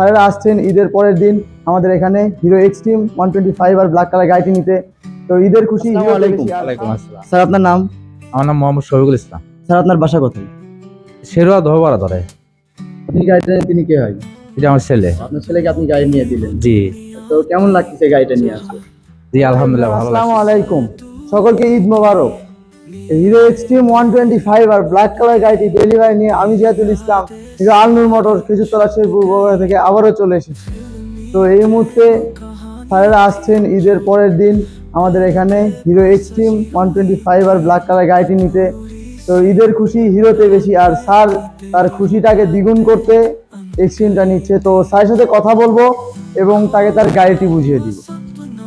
স্যারেরা আসছেন ঈদের পরের দিন আমাদের এখানে Hero Xtreme one twenty five আর ব্ল্যাক কালার গাড়িটি নিতে। তো ঈদের খুশি স্যার আপনার নাম? আমার নাম মোহাম্মদ শফিকুল ইসলাম। স্যার আপনার বাসা কোথায়? শেরুয়া ধোবারা ধরে। আপনি গাড়িটা নিয়ে তিনি কে হয়? এটা আমার ছেলে। আপনার ছেলেকে আপনি গাড়ি নিয়ে দিলেন? জি। তো কেমন লাগছে গাড়িটা নিয়ে আসলে জি আলহামদুলিল্লাহ ভালো আসসালামু আলাইকুম। সকলকে ঈদ মোবারক। Hero Xtreme one twenty five আর ব্ল্যাক কালার গাড়িটি ডেলিভারি নিয়ে আমি জিয়াতুল ইসলাম হিরো আলনুর মোটর খেজুরতলা শেরপুর বগুড়া থেকে আবারও চলে এসেছি। তো এই মুহূর্তে স্যারেরা আসছেন ঈদের পরের দিন আমাদের এখানে Hero Xtreme one twenty five আর ব্ল্যাক কালার গাড়িটি নিতে। তো ঈদের খুশি হিরোতে বেশি আর স্যার তার খুশিটাকে দ্বিগুণ করতে এক্সট্রিমটা নিচ্ছে। তো স্যারের সাথে কথা বলব এবং তাকে তার গাড়িটি বুঝিয়ে দিব।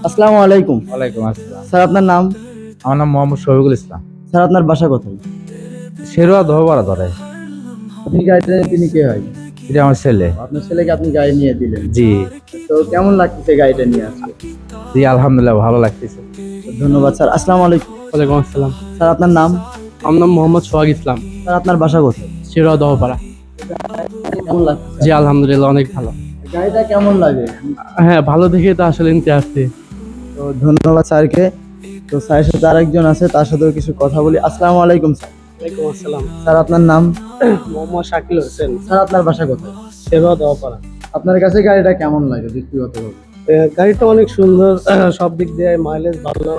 আসসালামু আলাইকুম। ওয়ালাইকুম আসসালাম। স্যার আপনার নাম? আমার নাম মোহাম্মদ শফিকুল ইসলাম। স্যার আপনার বাসা কোথায়? শেরুয়া ধোবারা ধরে। আপনি গাড়িটা তিনি কে হয়? এটা আমার ছেলে। আপনার ছেলেকে আপনি গাড়ি নিয়ে দিলেন। জি। তো কেমন লাগতেছে গাড়িটা নিয়ে আসলে জি আলহামদুলিল্লাহ ভালো লাগতেছে। ধন্যবাদ স্যার। আসসালামু আলাইকুম। ওয়ালাইকুম আসসালাম। স্যার আপনার নাম? আমার নাম মোহাম্মদ সোহাগ ইসলাম। স্যার আপনার বাসা কোথায়? শিরা দহপাড়া কেমন লাগছে জি আলহামদুলিল্লাহ অনেক ভালো। গাড়িটা কেমন লাগে? হ্যাঁ ভালো দেখে তো আসলে নিতে আসছি। তো ধন্যবাদ স্যারকে। তো স্যারের সাথে আরেকজন আছে তার সাথেও কিছু কথা বলি। আসসালামু আলাইকুম স্যার। ওয়ালাইকুম আসসালাম। স্যার আপনার নাম? মোহাম্মদ শাকিল হোসেন। স্যার আপনার বাসা কোথায়? শিরা দহপাড়া আপনার কাছে গাড়িটা কেমন লাগে ব্যক্তিগতভাবে? গাড়িটা অনেক সুন্দর সব দিক দিয়ে মাইলেজ ভালো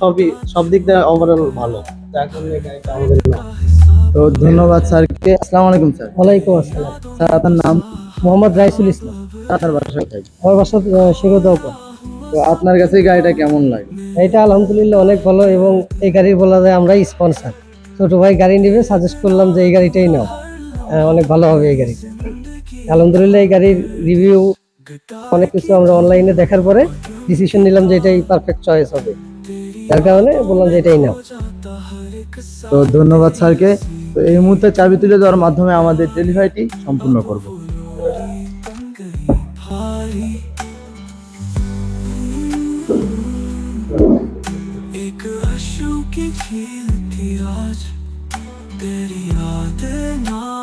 সবই সব দিক দিয়ে ওভারঅল ভালো। যার কারণে গাড়িটা আমাদের তো ধন্যবাদ স্যারকে। আসসালামু আলাইকুম স্যার। ওয়ালাইকুম আসসালাম। স্যার আপনার নাম? মোহাম্মদ রাইসুল ইসলাম। আপনার বাসা কোথায়? আমার বাসা দহপাড়া তো আপনার কাছে এই গাড়িটা কেমন লাগে? এটা আলহামদুলিল্লাহ অনেক ভালো এবং এই গাড়ি বলা যায় আমরা স্পন্সার ছোট ভাই গাড়ি নেবে সাজেস্ট করলাম যে এই গাড়িটাই নাও। হ্যাঁ, অনেক ভালো হবে এই গাড়িটা। আলহামদুলিল্লাহ এই গাড়ির রিভিউ অনেক কিছু আমরা অনলাইনে দেখার পরে ডিসিশন নিলাম যে এটাই পারফেক্ট চয়েস হবে। যার কারণে বললাম যে এটাই নাও। তো ধন্যবাদ স্যারকে। তো এই মুহূর্তে চাবি তুলে দেওয়ার মাধ্যমে আমাদের ডেলিভারিটি সম্পূর্ণ করব। की खेलती आज। तेरी याद ना